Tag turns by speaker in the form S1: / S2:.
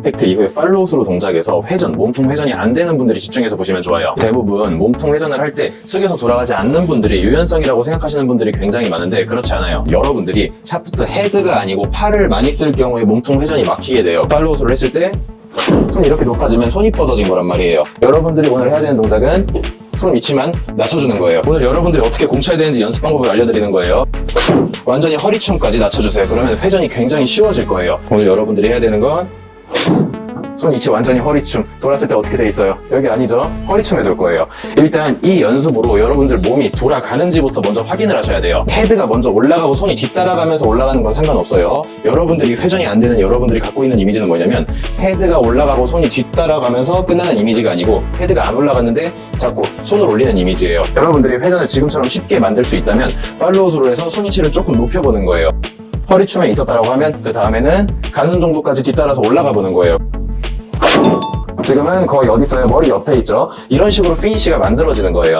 S1: 임팩트 이후에 팔로우스로 동작에서 회전, 몸통 회전이 안 되는 분들이 집중해서 보시면 좋아요. 대부분 몸통 회전을 할 때 숙여서 돌아가지 않는 분들이 유연성이라고 생각하시는 분들이 굉장히 많은데 그렇지 않아요. 여러분들이 샤프트 헤드가 아니고 팔을 많이 쓸 경우에 몸통 회전이 막히게 돼요. 팔로우스를 했을 때 손이 이렇게 높아지면 손이 뻗어진 거란 말이에요. 여러분들이 오늘 해야 되는 동작은 손 위치만 낮춰주는 거예요. 오늘 여러분들이 어떻게 공쳐야 되는지 연습 방법을 알려드리는 거예요. 완전히 허리춤까지 낮춰주세요. 그러면 회전이 굉장히 쉬워질 거예요. 오늘 여러분들이 해야 되는 건 손 위치 완전히 허리춤 돌았을 때 어떻게 돼 있어요? 여기 아니죠? 허리춤에 둘 거예요. 일단 이 연습으로 여러분들 몸이 돌아가는지부터 먼저 확인을 하셔야 돼요. 헤드가 먼저 올라가고 손이 뒤따라가면서 올라가는 건 상관없어요. 여러분들이 회전이 안 되는 여러분들이 갖고 있는 이미지는 뭐냐면 헤드가 올라가고 손이 뒤따라가면서 끝나는 이미지가 아니고 헤드가 안 올라갔는데 자꾸 손을 올리는 이미지예요. 여러분들이 회전을 지금처럼 쉽게 만들 수 있다면 팔로우스로 해서 손 위치를 조금 높여보는 거예요. 허리춤에 있었다라고 하면 그 다음에는 가슴 정도까지 뒤따라서 올라가 보는 거예요. 지금은 거의 어디 있어요? 머리 옆에 있죠? 이런 식으로 피니쉬가 만들어지는 거예요.